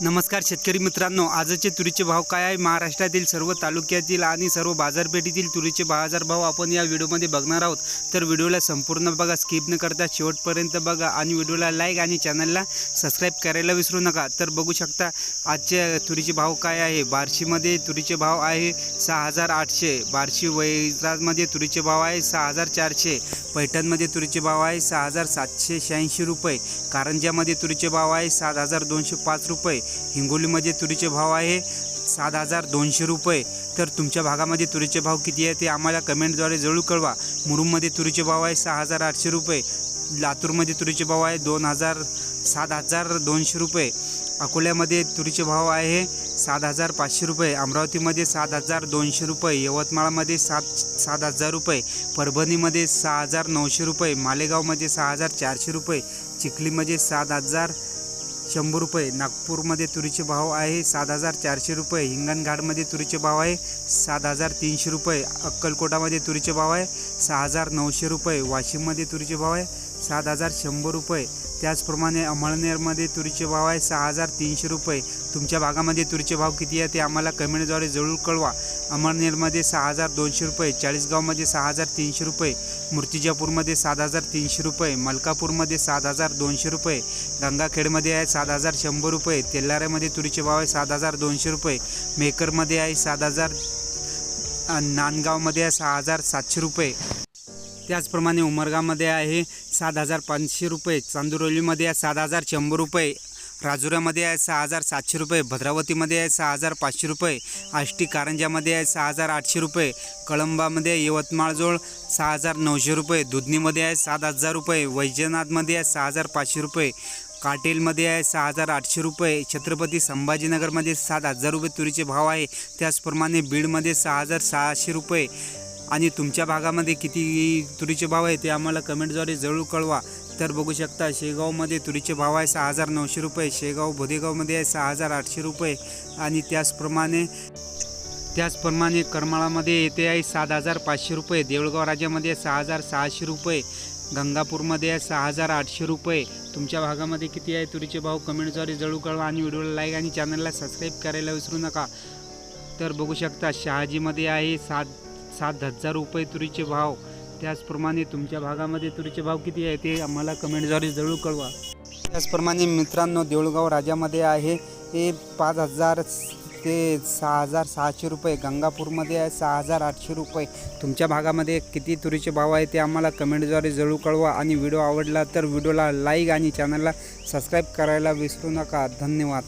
नमस्कार शेतकरी मित्रांनो आजचे तुरीचे भाव काय आहे? महाराष्ट्रातील सर्व तालुक्यातील आणि सर्व बाजारपेठेतील तुरीचे बाजारभाव आपण या व्हिडिओमध्ये बघणार आहोत. तर व्हिडिओला संपूर्ण बघा स्किप न करता शेवटपर्यंत बघा आणि व्हिडिओला लाईक आणि चॅनलला सबस्क्राईब करायला विसरू नका. तर बघू शकता आजचे तुरीचे भाव काय आहे? बार्शीमध्ये तुरीचे भाव आहे सहा हजार आठशे बार्शी वैजामध्ये तुरीचे भाव आहे सहा हजार चारशे पैठणमध्ये तुरीचे भाव आहे सहा हजार सातशे शहाऐंशी रुपये कारंजामध्ये तुरीचे भाव आहे सात हजार दोनशे पाच रुपये हिंगोलीमध्ये तुरीचे भाव आहे सात हजार दोनशे रुपये. तर तुमच्या भागामध्ये तुरीचे भाव किती आहे ते आम्हाला कमेंटद्वारे जरूर कळवा. मुरुममध्ये तुरीचे भाव आहे सहा हजार आठशे रुपये. लातूरमध्ये तुरीचे भाव आहे दोन हजार सात हजार दोनशे रुपये. अकोल्यामध्ये तुरीचे भाव आहे सात हजार पाचशे रुपये. अमरावतीमध्ये सात हजार दोनशे रुपये. यवतमाळमध्ये सात सात हजार रुपये. परभणीमध्ये सहा हजार नऊशे रुपये. मालेगावमध्ये सहा हजार चारशे रुपये. चिखलीमध्ये सात हजार शंभर रुपये. नागपूरमध्ये तुरीचे भाव आहे सात हजार चारशे रुपये. हिंगणघाटमध्ये तुरीचे भाव आहे सात हजार तीनशे रुपये. अक्कलकोटामध्ये तुरीचे भाव आहे सहा हजार नऊशे रुपये. वाशिममध्ये तुरीचे भाव आहे सात हजार शंभर रुपये. त्याचप्रमाणे अमळनेरमध्ये तुरीचे भाव आहे सहा हजार तीनशे रुपये. तुमच्या भागामध्ये तुरीचे भाव किती आहे ते आम्हाला कमेंटद्वारे जरूर कळवा. अमळनेरमध्ये सहा हजार दोनशे रुपये चाळीसगावमध्ये सहा हजार तीनशे रुपये मूर्तिजापूरमध्ये सात हजार तीनशे रुपये मलकापूरमध्ये सात हजार दोनशे रुपये गंगाखेडमध्ये आहे सात हजार शंभर रुपये तेल्लाऱ्यामध्ये तुरीचे भाव आहे सात हजार दोनशे रुपये मेकरमध्ये आहे सात हजार नांदगावमध्ये आहे सहा हजार सातशे रुपये. त्याचप्रमाणे उमरगामध्ये आहे सात हजार पाचशे रुपये चांदुरोलीमध्ये आहे सात हजार शंभर रुपये. राजुऱ्यामध्ये आहे सहा हजार सातशे रुपये भद्रावतीमध्ये आहे सहा हजार पाचशे रुपये आष्टी कारंजामध्ये आहे सहा हजार आठशे रुपये कळंबामध्ये यवतमाळजवळ सहा हजार नऊशे रुपये दुधनीमध्ये आहे सात हजार रुपये वैजनाथमध्ये आहे सहा हजार पाचशे रुपये काटेलमध्ये आहे सहा हजार आठशे रुपये छत्रपती संभाजीनगरमध्ये सात हजार रुपये तुरीचे भाव आहे. त्याचप्रमाणे बीडमध्ये सहा हजार सहाशे रुपये. आणि तुमच्या भागामध्ये किती तुरीचे भाव आहे ते आम्हाला कमेंटद्वारे जरूर कळवा. तर बघू शकता शेगावमध्ये तुरीचे भाव आहे सहा हजार नऊशे रुपये शेगाव भोदेगावमध्ये आहे सहा हजार आठशे रुपये आणि त्याचप्रमाणे त्याचप्रमाणे करमाळामध्ये येते आहे सात हजार पाचशे रुपये देऊळगाव राज्यामध्ये सहा हजार सहाशे रुपये गंगापूरमध्ये आहे सहा हजार आठशे रुपये. तुमच्या भागामध्ये किती आहे तुरीचे भाव? कमेंटद्वारे जळू कळवा आणि व्हिडिओला लाईक आणि चॅनलला सबस्क्राईब करायला विसरू नका. तर बघू शकता शहाजीमध्ये आहे सात सात हजार रुपये तुरीचे भाव. त्याचप्रमाणे तुमच्या भागामध्ये तुरीचे भाव किती आहे ते आम्हाला कमेंटद्वारे जरूर कळवा. त्याचप्रमाणे मित्रांनो देऊळगाव राजामध्ये आहे. ते पाच हजार ते सहा हजार सहाशे रुपये गंगापूरमध्ये आहे सहा हजार आठशे रुपये. तुमच्या भागामध्ये किती तुरीचे भाव आहे ते आम्हाला कमेंटद्वारे जरूर कळवा. आणि व्हिडिओ आवडला तर व्हिडिओला लाईक आणि चॅनलला सबस्क्राईब करायला विसरू नका. धन्यवाद.